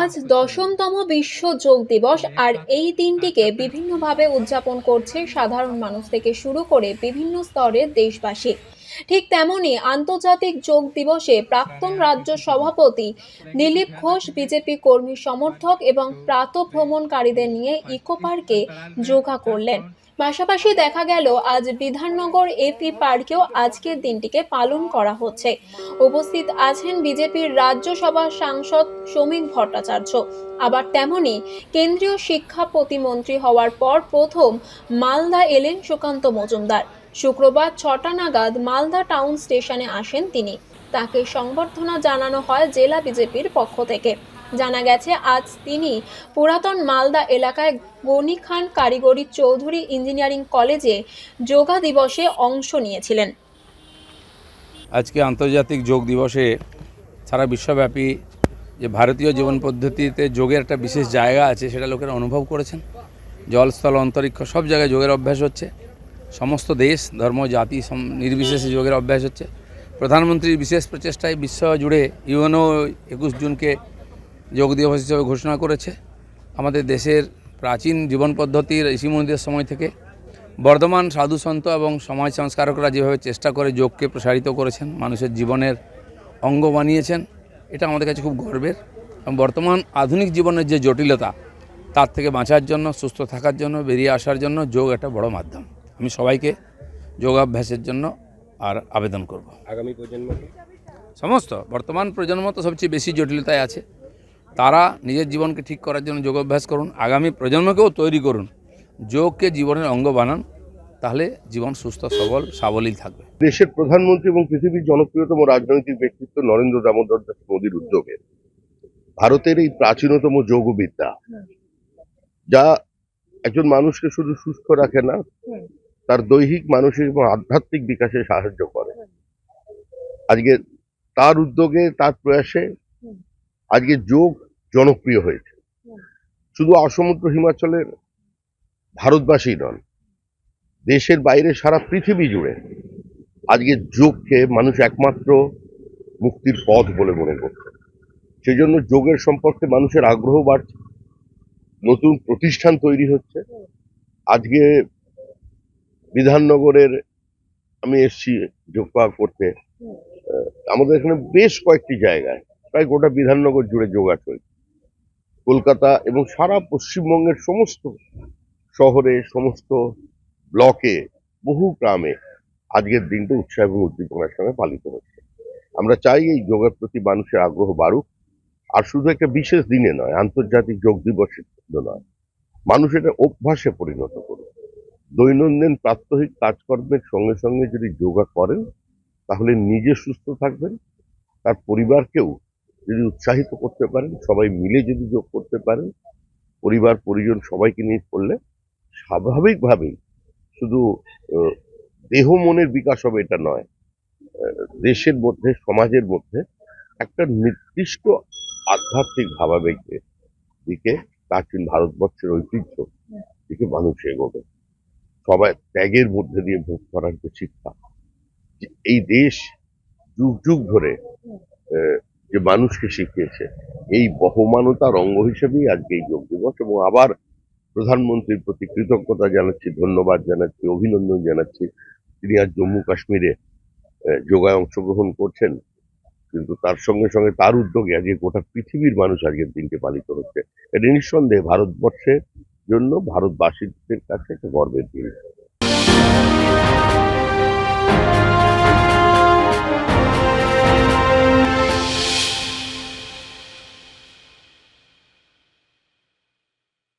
আজ দশমতম বিশ্ব যোগ দিবস আর এই দিনটিকে বিভিন্নভাবে উদযাপন করছে সাধারণ মানুষ থেকে শুরু করে বিভিন্ন স্তরের দেশবাসী। ঠিক তেমনি আন্তর্জাতিক যোগ দিবসে প্রাক্তন রাজ্য সভাপতি দিলীপ ঘোষ, বিজেপি কর্মী সমর্থক এবং প্রাত ভ্রমণকারীদের নিয়ে ইকো পার্কে যোগা করলেন। পাশাপাশি দেখা গেল, আজ বিধাননগর এপি পার্কেও আজকের দিনটিকে পালন করা হচ্ছে। উপস্থিত আছেন বিজেপির রাজ্যসভার সাংসদ শ্রমিক ভট্টাচার্য। আবার তেমনি কেন্দ্রীয় শিক্ষা প্রতিমন্ত্রী হওয়ার পর প্রথম মালদা এলেন সুকান্ত মজুমদার। শুক্রবার ছটা নাগাদ মালদা টাউন স্টেশনে আসেন তিনি। তাকে সংবর্ধনা জানানো হয় জেলা বিজেপির পক্ষ থেকে। জানা গেছে, আজ তিনি পুরাতন মালদা এলাকায় গনি খান কারিগরি চৌধুরী ইঞ্জিনিয়ারিং কলেজে যোগা দিবসে অংশ নিয়েছিলেন। আজকে আন্তর্জাতিক যোগ দিবসে সারা বিশ্বব্যাপী যে ভারতীয় জীবন পদ্ধতিতে যোগের একটা বিশেষ জায়গা আছে, সেটা লোকেরা অনুভব করেছেন। জলস্থল অন্তরিক্ষ সব জায়গায় যোগের অভ্যাস হচ্ছে। সমস্ত দেশ, ধর্ম, জাতি নির্বিশেষে যোগের অভ্যাস হচ্ছে। প্রধানমন্ত্রীর বিশেষ প্রচেষ্টায় বিশ্ব জুড়ে ইউএনও একুশ জুনকে যোগ দিবস হিসেবে ঘোষণা করেছে। আমাদের দেশের প্রাচীন জীবন পদ্ধতির ঋষিমুনিদের সময় থেকে বর্ধমান সাধু সন্ত এবং সমাজ সংস্কারকরা যেভাবে চেষ্টা করে যোগকে প্রসারিত করেছেন, মানুষের জীবনের অঙ্গ বানিয়েছেন, এটা আমাদের কাছে খুব গর্বের। এবং বর্তমান আধুনিক জীবনের যে জটিলতা, তার থেকে বাঁচার জন্য, সুস্থ থাকার জন্য, বেরিয়ে আসার জন্য যোগ একটা বড় মাধ্যম। আমি সবাইকে যোগাভ্যাসের জন্য আর আবেদন করব। আগামী প্রজন্মকে? সমস্ত বর্তমান প্রজন্ম তো সবচেয়ে বেশি জটিলতায় আছে। তারা নিজের জীবনকে ঠিক করার জন্য যোগাভ্যাস করুন আগামী প্রজন্মকেও তৈরি করুন। যোগকে জীবনের অঙ্গ বানান তাহলে জীবন সুস্থ সবল সাবলীল থাকবে। দেশের প্রধানমন্ত্রী এবং পৃথিবীর জনপ্রিয়তম রাজনৈতিক ব্যক্তিত্ব নরেন্দ্র দামোদর দাস মোদীর উদ্যোগে। ভারতের এই প্রাচীনতম যোগবিদ্যা যা একজন মানুষকে শুধু সুস্থ রাখে না তার দৈহিক, মানসিক এবং আধ্যাত্মিক বিকাশে সাহায্য করে। আজকে তার উদ্যোগে, তার প্রয়াসে আজকে যোগ জনপ্রিয় হয়েছে। শুধু অসমুদ্র হিমাচলের ভারতবাসী নন, দেশের বাইরে সারা পৃথিবী জুড়ে আজকে যোগকে মানুষ একমাত্র মুক্তির পথ বলে মনে করছে। সেই জন্য যোগের সম্পর্কে মানুষের আগ্রহ বাড়ছে, নতুন প্রতিষ্ঠান তৈরি হচ্ছে। আজকে বিধাননগরের আমি এসছি যোগ করতে। আমাদের এখানে বেশ কয়েকটি জায়গায় প্রায় গোটা বিধাননগর জুড়ে যোগা চলছে। কলকাতা এবং সারা পশ্চিমবঙ্গের সমস্ত শহরে, সমস্ত ব্লকে, বহু গ্রামে আজকের দিনটা উৎসাহ এবং উদ্দীপনার সঙ্গে পালিত হচ্ছে। আমরা চাই এই যোগার প্রতি মানুষের আগ্রহ বাড়ুক। আর শুধু একটা বিশেষ দিনে নয়, আন্তর্জাতিক যোগ দিবসের নয়। মানুষ এটা অভ্যাসে পরিণত করুক। দৈনন্দিন প্রাত্যহিক কাজকর্মের সঙ্গে সঙ্গে যদি যোগা করেন, তাহলে নিজে সুস্থ থাকবেন, তার পরিবারকেও যদি উৎসাহিত করতে পারেন, সবাই মিলে যদি যোগ করতে পারেন, পরিবার, পরিজন সবাইকে নিয়ে করলে স্বাভাবিকভাবেই শুধু দেহ মনের বিকাশ হবে এটা নয় দেশের মধ্যে, সমাজের মধ্যে একটা নির্দিষ্ট আধ্যাত্মিক ভাবাবেগের দিকে প্রাচীন ভারতবর্ষের ঐতিহ্য দিকে মানুষ এগোবে। সবাই ত্যাগের মধ্যে দিয়ে ভোগ করার যে শিক্ষা। এই দেশ যুগ যুগ ধরে যে মানুষকে শিখিয়েছে, এই বহমানতার অঙ্গ হিসেবেই আজকে এই যোগ দিবস এবং আবার প্রধানমন্ত্রীর প্রতি কৃতজ্ঞতা জানাচ্ছি, ধন্যবাদ জানাচ্ছি, অভিনন্দন জানাচ্ছি। তিনি আজ জম্মু কাশ্মীরে যোগায় অংশগ্রহণ করছেন, কিন্তু তার সঙ্গে সঙ্গে তার উদ্যোগে আজকে গোটা পৃথিবীর মানুষ আজকের দিনকে পালিত হচ্ছে। এটা নিঃসন্দেহে ভারতবর্ষের জন্য ভারতবাসীদের কাছে একটা গর্বের দিন